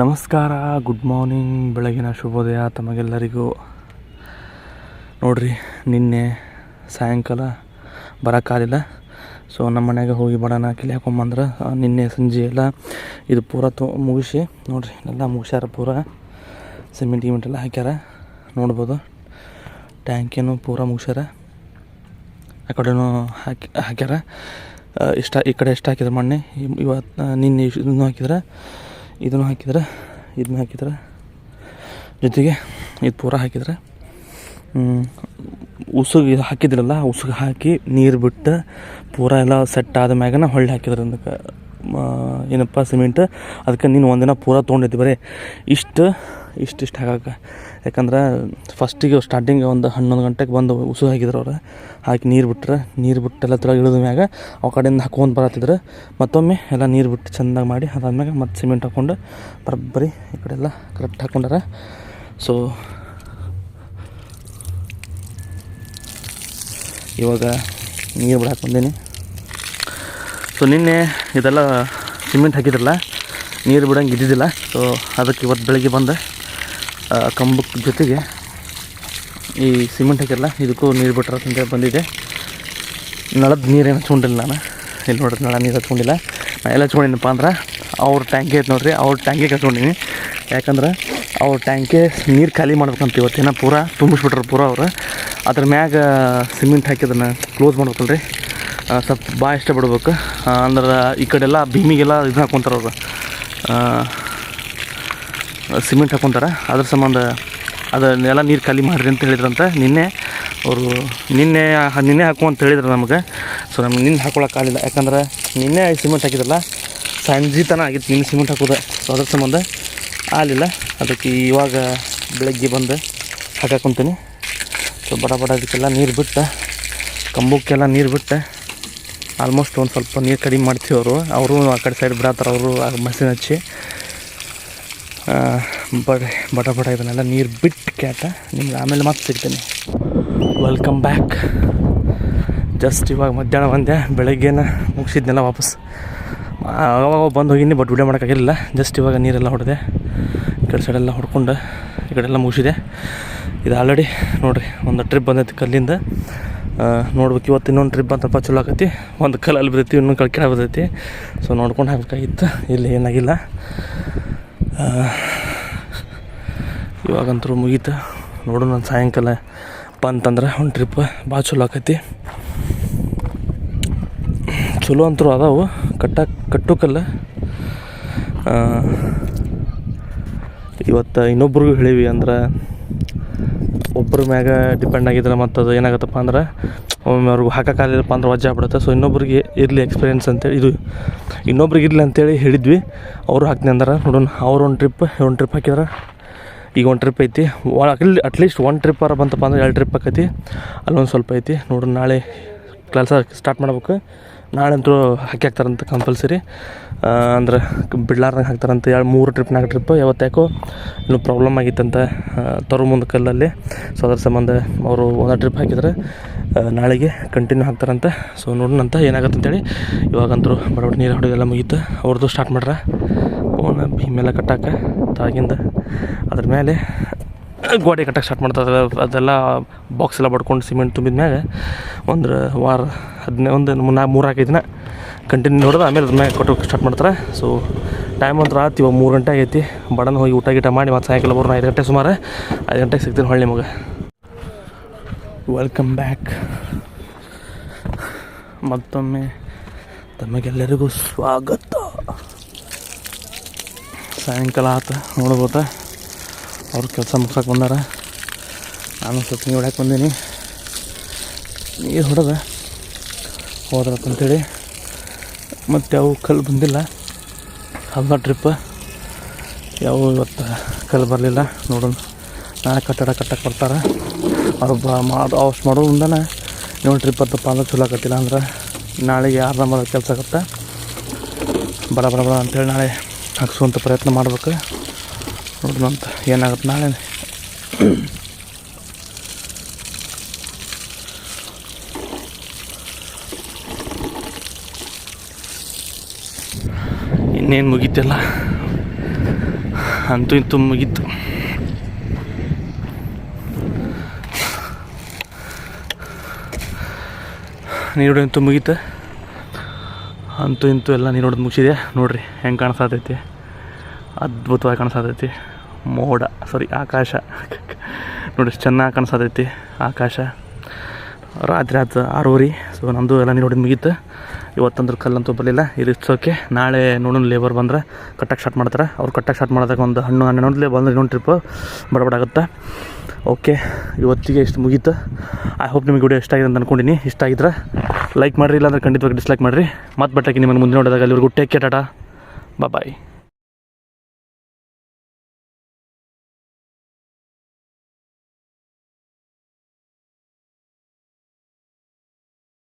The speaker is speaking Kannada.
ನಮಸ್ಕಾರ ಗುಡ್ ಮಾರ್ನಿಂಗ್ ಬೆಳಗಿನ ಶುಭೋದಯ ತಮಗೆಲ್ಲರಿಗೂ. ನೋಡ್ರಿ, ನಿನ್ನೆ ಸಾಯಂಕಾಲ ಬರೋಕ್ಕಾಗಲಿಲ್ಲ ಸೊ ನಮ್ಮ ಮನೆಗೆ ಹೋಗಿ ಬಡೋಣ ಕಿಲಿ ಹಾಕೊಂಬಂದ್ರೆ ನಿನ್ನೆ ಸಂಜೆ ಎಲ್ಲ ಇದು ಪೂರ ತೊ, ಮುಗಿಸಿ, ನೋಡ್ರಿ ಎಲ್ಲ ಮುಗಿಸ್ಯಾರ ಪೂರ. ಸಿಮೆಂಟ್ ಗಿಮೆಂಟ್ ಎಲ್ಲ ಹಾಕ್ಯಾರ. ನೋಡ್ಬೋದು. ಟ್ಯಾಂಕಿನೂ ಪೂರ ಮುಗಿಸ್ಯಾರ. ಆ ಕಡೆನೂ ಹಾಕಿ, ಹಾಕ್ಯಾರ. ಇಷ್ಟ, ಈ ಕಡೆ ಎಷ್ಟು ಹಾಕಿದ್ರೆ ಮೊನ್ನೆ ಇವತ್ತು ನಿನ್ನೆ ಇದನ್ನು ಹಾಕಿದ್ರೆ? ಇದನ್ನು ಹಾಕಿದ್ರೆ, ಇದನ್ನ ಹಾಕಿದ್ರೆ, ಜೊತೆಗೆ ಇದು ಪೂರ ಹಾಕಿದ್ರೆ ಉಸುಗು ಇದು ಹಾಕಿದ್ರಲ್ಲ, ಉಸುಗು ಹಾಕಿ ನೀರು ಬಿಟ್ಟು ಪೂರ ಎಲ್ಲ ಸೆಟ್ ಆದ ಮ್ಯಾಗನ ಹೊಳ್ಳಿ ಹಾಕಿದ್ರು ಅದಕ್ಕೆ. ಏನಪ್ಪ, ಸಿಮೆಂಟ್? ಅದಕ್ಕೆ ನೀನು ಒಂದಿನ ಪೂರ ತೊಗೊಂಡಿದ್ದೆ ಬರೀ. ಇಷ್ಟು ಇಷ್ಟು ಇಷ್ಟು ಹಾಕಕ್ಕೆ ಯಾಕಂದ್ರೆ ಫಸ್ಟಿಗೆ ಸ್ಟಾರ್ಟಿಂಗ್ ಒಂದು ಹನ್ನೊಂದು ಗಂಟೆಗೆ ಬಂದು ಉಸು ಹಾಕಿದ್ರು ಅವ್ರು. ಹಾಕಿ ನೀರು ಬಿಟ್ರೆ, ನೀರು ಬಿಟ್ಟೆಲ್ಲ ತೊಳಗೆ ಇಳಿದ ಮ್ಯಾಗ ಆ ಕಡೆಯಿಂದ ಹಾಕೊಂಡು ಬರತ್ತಿದ್ರು. ಮತ್ತೊಮ್ಮೆ ಎಲ್ಲ ನೀರು ಬಿಟ್ಟು ಚೆಂದಾಗಿ ಮಾಡಿ ಅದಾದ್ಮ್ಯಾಗ ಮತ್ತೆ ಸಿಮೆಂಟ್ ಹಾಕ್ಕೊಂಡು ಬರೋಬ್ಬರಿ ಈ ಕಡೆ ಎಲ್ಲ ಕರೆಕ್ಟ್ ಹಾಕ್ಕೊಂಡಾರ ಸೊ ಇವಾಗ ನೀರು ಬಿಡ ಬಂದೀನಿ. ಸೊ ನಿನ್ನೆ ಇದೆಲ್ಲ ಸಿಮೆಂಟ್ ಹಾಕಿದ್ರಲ್ಲ, ನೀರು ಬಿಡಂಗೆ ಇದ್ದಿದ್ದಿಲ್ಲ. ಸೊ ಅದಕ್ಕೆ ಇವತ್ತು ಬೆಳಗ್ಗೆ ಬಂದೆ. ಕಂಬಕ್ಕೆ ಜೊತೆಗೆ ಈ ಸಿಮೆಂಟ್ ಹಾಕಿರಲ್ಲ ಇದಕ್ಕೂ ನೀರು ಅಂತೇಳಿ ಬಂದಿದೆ. ನಳದ ನೀರೇನು ಹಚ್ಕೊಂಡಿಲ್ಲ ನಾನು. ಇಲ್ಲಿ ನೋಡ್ರಿ ನಳ ನೀರು ಹಚ್ಕೊಂಡಿಲ್ಲ. ನಾನು ಎಲ್ಲ ಹಚ್ಕೊಂಡಿನಪ್ಪ ಅಂದ್ರೆ ಅವ್ರ ಟ್ಯಾಂಕಿ ಐತೆ ನೋಡ್ರಿ ಅವ್ರ ಟ್ಯಾಂಕಿಗೆ ಹಚ್ಕೊಂಡಿನಿ ಯಾಕಂದ್ರೆ ಅವ್ರ ಟ್ಯಾಂಕಿ ನೀರು ಖಾಲಿ ಮಾಡ್ಬೇಕಂತ ಇವತ್ತಿನ ಪೂರ ತುಂಬಿಸ್ಬಿಟ್ರು ಪೂರ ಅವ್ರು. ಅದ್ರ ಮ್ಯಾಗ ಸಿಮೆಂಟ್ ಹಾಕಿದನ್ನು ಕ್ಲೋಸ್ ಮಾಡ್ಬೇಕಲ್ರಿ. ಸ್ವಲ್ಪ ಭಾಳ ಇಷ್ಟ ಬಿಡ್ಬೇಕು ಆ, ಅಂದ್ರೆ ಈ ಕಡೆಲ್ಲ ಭೀಮಿಗೆಲ್ಲ ಇದು ಹಾಕ್ಕೊಂತಾರೆ ಅವ್ರು. ಸಿಮೆಂಟ್ ಹಾಕ್ಕೊಂತಾರೆ ಅದ್ರ ಸಂಬಂಧ ಅದನ್ನೆಲ್ಲ ನೀರು ಖಾಲಿ ಮಾಡಿರಿ ಅಂತ ಹೇಳಿದ್ರಂತ. ನಿನ್ನೆ ಅವರು ನಿನ್ನೆ ನಿನ್ನೆ ಹಾಕು ಅಂತ ಹೇಳಿದ್ರು ನಮಗೆ. ಸೊ ನಮ್ಗೆ ನಿನ್ನೆ ಹಾಕ್ಕೊಳಕ್ಕಾಗಲಿಲ್ಲ ಯಾಕಂದ್ರೆ ನಿನ್ನೆ ಸಿಮೆಂಟ್ ಹಾಕಿದ್ರಲ್ಲ ಸಂಜೆ ತನಕ ಆಗಿತ್ತು. ನಿನ್ನೆ ಸಿಮೆಂಟ್ ಹಾಕೋದು. ಸೊ ಅದ್ರ ಸಂಬಂಧ ಆಗಲಿಲ್ಲ. ಅದಕ್ಕೆ ಇವಾಗ ಬೆಳಗ್ಗೆ ಬಂದು ಹಾಕಾಕೊಂತೀನಿ ಸೊ ಬಡ ಬಡ ಅದಕ್ಕೆಲ್ಲ ನೀರು ಬಿಟ್ಟು, ಕಂಬಕ್ಕೆಲ್ಲ ನೀರು ಬಿಟ್ಟು ಆಲ್ಮೋಸ್ಟ್ ಒಂದು ಸ್ವಲ್ಪ ನೀರು ಕಡಿಮೆ ಮಾಡ್ತೀವಿ ಅವರು. ಅವರು ಆ ಕಡೆ ಸೈಡ್ ಬಿಡತ್ತಾರ ಅವರು ಮಷಿನ್ ಹಚ್ಚಿ. ಬಡ ಬಡ ಬಡ ಇದನ್ನೆಲ್ಲ ನೀರು ಬಿಟ್ಟು ಕ್ಯಾಟ ನಿಮ್ಗೆ ಆಮೇಲೆ ಮತ್ತೆ ಸಿಗ್ತೀನಿ. ವೆಲ್ಕಮ್ ಬ್ಯಾಕ್ ಜಸ್ಟ್ ಇವಾಗ ಮಧ್ಯಾಹ್ನ ಬಂದೆ, ಬೆಳಗ್ಗೆನ ಮುಗಿಸಿದ್ನೆಲ್ಲ ವಾಪಸ್. ಅವಾಗ ಬಂದು ಹೋಗಿನಿ ಬಟ್ ವಿಡಿಯೋ ಮಾಡೋಕ್ಕಾಗಿಲ್ಲ ಜಸ್ಟ್ ಇವಾಗ ನೀರೆಲ್ಲ ಹೊಡೆದೆ, ಈ ಕಡೆ ಸೈಡೆಲ್ಲ ಹೊಡ್ಕೊಂಡು ಈ ಕಡೆ ಎಲ್ಲ ಮುಗಿಸಿದೆ. ಇದು ಆಲ್ರೆಡಿ ನೋಡಿರಿ, ಒಂದು ಟ್ರಿಪ್ ಬಂದೈತಿ ಕಲ್ಲಿಂದ. ನೋಡ್ಬೇಕು, ಇವತ್ತು ಇನ್ನೊಂದು ಟ್ರಿಪ್ ಅಂತಪ್ಪ ಚಲೋ ಆಕೈತಿ. ಒಂದು ಕಲ್ಲಲ್ಲಿ ಬಿದ್ದೈತಿ, ಇನ್ನೊಂದು ಕಲ್ ಕೆಳ ಬಿದ್ದೈತಿ. ಸೊ ನೋಡ್ಕೊಂಡು ಹಾಕಬೇಕಾಗಿತ್ತು ಇಲ್ಲಿ ಏನಾಗಿಲ್ಲ. ಇವಾಗಂತೂ ಮುಗೀತು. ನೋಡು ನಾನು ಸಾಯಂಕಾಲ ಬಂತಂದ್ರೆ ಒಂದು ಟ್ರಿಪ್ ಭಾಳ ಚಲೋ ಆಕೈತಿ. ಚಲೋ ಅಂತೂ ಅದಾವು ಕಟ್ಟಕ್ಕೆ ಕಟ್ಟುಕಲ್ಲ. ಇವತ್ತು ಇನ್ನೊಬ್ರಿಗೂ ಹೇಳಿವಿ ಅಂದ್ರೆ ಒಬ್ಬರ ಮ್ಯಾಗ ಡಿಪೆಂಡ್ ಆಗಿದ್ರೆ ಮತ್ತು ಅದು ಏನಾಗತ್ತಪ್ಪ ಅಂದ್ರೆ ಒಮ್ಮೆ ಅವ್ರಿಗೆ ಹಾಕೋಕ್ಕಾಗಲಿಲ್ಲಪ್ಪ ಅಂದ್ರೆ ವಜ್ಜೆ ಆಗ್ಬಿಡುತ್ತೆ. ಸೊ ಇನ್ನೊಬ್ರಿಗೆ ಇರಲಿ ಎಕ್ಸ್ಪೀರಿಯನ್ಸ್ ಅಂತೇಳಿ ಇದು. ಇನ್ನೊಬ್ರಿಗೆ ಇರಲಿ ಅಂತೇಳಿ ಹೇಳಿದ್ವಿ. ಅವರು ಹಾಕ್ತೀನಿ ಅಂದ್ರೆ. ನೋಡೋಣ. ಅವ್ರು ಒಂದು ಟ್ರಿಪ್ ಒಂದು ಟ್ರಿಪ್ ಹಾಕಿದ್ರೆ. ಈಗ ಒಂದು ಟ್ರಿಪ್ ಐತಿ. ಅಲ್ಲಿ ಅಟ್ಲೀಸ್ಟ್ ಒಂದು ಟ್ರಿಪ್ ಅರ ಬಂತಪ್ಪ ಅಂದ್ರೆ ಎರಡು ಟ್ರಿಪ್ ಆಕೈತಿ. ಅಲ್ಲೊಂದು ಸ್ವಲ್ಪ ಐತಿ. ನೋಡೋಣ ನಾಳೆ ಕೆಲಸ ಸ್ಟಾರ್ಟ್ ಮಾಡ್ಬೇಕು. ನಾಳೆ ಅಂತೂ ಹಾಕಿ ಹಾಕ್ತಾರಂತ ಕಂಪಲ್ಸರಿ ಅಂದ್ರೆ ಬಿಡ್ಲಾರ್ದಂಗೆ ಹಾಕ್ತಾರಂತ ಎರಡು, ಮೂರು ಟ್ರಿಪ್ ನಾಲ್ಕು ಟ್ರಿಪ್ ಯಾವತ್ತು ಇನ್ನು ಪ್ರಾಬ್ಲಮ್ ಆಗಿತ್ತಂತ ತರು ಮುಂದೆ ಕಲ್ಲಲ್ಲಿ. ಸೊ ಅದ್ರ ಸಂಬಂಧ ಅವರು ಒಂದು ಟ್ರಿಪ್ ಹಾಕಿದ್ರೆ. ನಾಳೆಗೆ ಕಂಟಿನ್ಯೂ ಹಾಕ್ತಾರಂತ. ಸೊ ನೋಡೋಣಂತ ಏನಾಗುತ್ತೆ ಅಂತೇಳಿ. ಇವಾಗಂತೂ ಬಡವಟ್ಟು ಬಡ ನೀರು ಹೊಡೆದೆಲ್ಲ ಮುಗೀತು. ಅವ್ರದ್ದು ಸ್ಟಾರ್ಟ್ ಮಾಡ್ರ. ಓನ ಭೀಮೆಲ್ಲ ಕಟ್ಟಾಕ, ತಾಗಿಂದ. ಅದ್ರ ಮೇಲೆ ಗೋಡೆ ಕಟ್ಟಕ್ಕೆ ಸ್ಟಾರ್ಟ್ ಮಾಡ್ತಾರೆ ಅದೆಲ್ಲ ಬಾಕ್ಸ್ ಎಲ್ಲ ಬಡ್ಕೊಂಡು ಸಿಮೆಂಟ್ ತುಂಬಿದ ಮ್ಯಾಗ ಒಂದು ವಾರ ಹದಿನೈದು ಒಂದು ನಾ ಮೂರಾಕೈದು ದಿನ ಕಂಟಿನ್ಯೂ ನೋಡಿದ್ರೆ ಆಮೇಲೆ ಅದ್ರ ಮ್ಯಾಗ ಕೊಟ್ಟು ಸ್ಟಾರ್ಟ್ ಮಾಡ್ತಾರೆ. ಸೊ ಟೈಮ್ ಅಂತ ರಾತ್ ಇವಾಗ ಮೂರು ಗಂಟೆ ಆಗೈತಿ. ಬಡನ ಹೋಗಿ ಊಟ ಗೀಟ ಮಾಡಿ ಮತ್ತು ಸಾಯಂಕಾಲ ಬರೋಣ. ಐದು ಗಂಟೆ ಸುಮಾರು. ಐದು ಗಂಟೆಗೆ ಸಿಗ್ತೀನಿ ಹೊಳ್ಳಿ ನಿಮಗೆ ವೆಲ್ಕಮ್ ಬ್ಯಾಕ್ ಮತ್ತೊಮ್ಮೆ ತಮಗೆಲ್ಲರಿಗೂ ಸ್ವಾಗತ. ಸಾಯಂಕಾಲ ಆತ ನೋಡ್ಬೋದ? ಅವ್ರ ಕೆಲಸ ಮುಗ್ಸಕ್ಕೆ ಬಂದಾರ. ನಾನು ಸ್ವಲ್ಪ ನೀರು ಹೊಡ್ಯಾಕೆ ಬಂದೀನಿ. ನೀರು ಹೊಡೆದ? ಹೋದ್ರಪ್ಪ ಅಂತೇಳಿ. ಮತ್ತು ಯಾವ ಕಲ್ಲು ಬಂದಿಲ್ಲ. ಅಲ್ಲ ಟ್ರಿಪ್ ಯಾವ ಇವತ್ತು ಕಲ್ಲು ಬರಲಿಲ್ಲ. ನೋಡೋಣ. ನಾಳೆ ಕಟ್ಟಡ ಕಟ್ಟಕ್ಕೆ ಬರ್ತಾರೆ. ಅವ್ರು ಬ ಮಾಡೋದು ಅಷ್ಟು ಮಾಡೋದ್ರಿಂದನೇ ಇನ್ನೊಂದು ಟ್ರಿಪ್ ಹತ್ತಪ್ಪ ಅಂದ್ರೆ ಚಲೋ ಆಗತ್ತಿಲ್ಲ ಅಂದ್ರೆ ನಾಳೆಗೆ ಯಾರು ನಮ್ಮ ಕೆಲಸ ಆಗುತ್ತೆ. ಬಡ ಬಡ ಬಡ ಅಂತೇಳಿ ನಾಳೆ ಹಾಕ್ಸುವಂಥ ಪ್ರಯತ್ನ ಮಾಡ್ಬೇಕು. ನೋಡೋಣ ಅಂತ ಏನಾಗುತ್ತೆ ನಾಳೆ. ಇನ್ನೇನು ಮುಗೀತಿಲ್ಲ. ಅಂತೂ ಇಂತೂ ಮುಗೀತು. ನೀರು ಅಂತೂ ಮುಗೀತು. ಅಂತೂ ಇಂತೂ ಎಲ್ಲ ನೀರು ಹೊಡೆದು ಮುಗಿಸಿದೆ. ನೋಡ್ರಿ, ಹೆಂಗೆ ಕಾಣಿಸ್ತೈತಿ. ಅದ್ಭುತವಾಗಿ ಕಾಣಿಸ್ತೈತಿ. ಮೋಡ ಸಾರಿ ಆಕಾಶ. ನೋಡಿ ಎಷ್ಟು ಚೆನ್ನಾಗಿ ಕಾಣಿಸ್ತೈತಿ ಆಕಾಶ. ರಾತ್ರಿ ಆಯ್ತು ಆರೂರಿ ಸೊ ನಮ್ಮದು ಎಲ್ಲ ನೀರು ಹೊಡೆದು ಮುಗೀತು. ಇವತ್ತಂದ್ರೆ ಕಲ್ಲಂತೂ ಬರಲಿಲ್ಲ. ಇದು ಓಕೆ ನಾಳೆ ನೋಡೋಣ ಲೇಬರ್ ಬಂದ್ರೆ ಕಟ್ಟಕ್ಕೆ ಸ್ಟಾರ್ಟ್ ಮಾಡ್ತಾರೆ. ಅವ್ರು ಕಟ್ಟಕ್ಕೆ ಸ್ಟಾರ್ಟ್ ಮಾಡಿದಾಗ ಒಂದು ಹಣ್ಣು ಹನ್ನೆರಡು ಬಂದ್ರೆ ಇನ್ನೊಂದು ಟ್ರಿಪ್ಪು ಬಡಬಡಾಗುತ್ತೆ ಓಕೆ ಇವತ್ತಿಗೆ ಇಷ್ಟು ಮುಗೀತು. ಐ ಹೋಪ್ ನಿಮಗೆ ವಿಡಿಯೋ ಇಷ್ಟ ಆಗಿದೆ ಅಂತ ಅಂದ್ಕೊಂಡಿನಿ ಇಷ್ಟ ಆಗಿದ್ರೆ ಲೈಕ್ ಮಾಡಿರಿ, ಇಲ್ಲಾಂದ್ರೆ ಖಂಡಿತವಾಗಿ ಡಿಸ್ಲೈಕ್ ಮಾಡಿರಿ. ಮತ್ತೆ ಬಟ್ಟಕ್ಕೆ ನಿಮ್ಮನ್ನು ಮುಂದೆ ನೋಡಿದಾಗ ಅಲ್ಲಿವರೆಗೂ ಟೇಕ್ ಕೇರ್ ಟಾಟಾ. ಬಾಯ್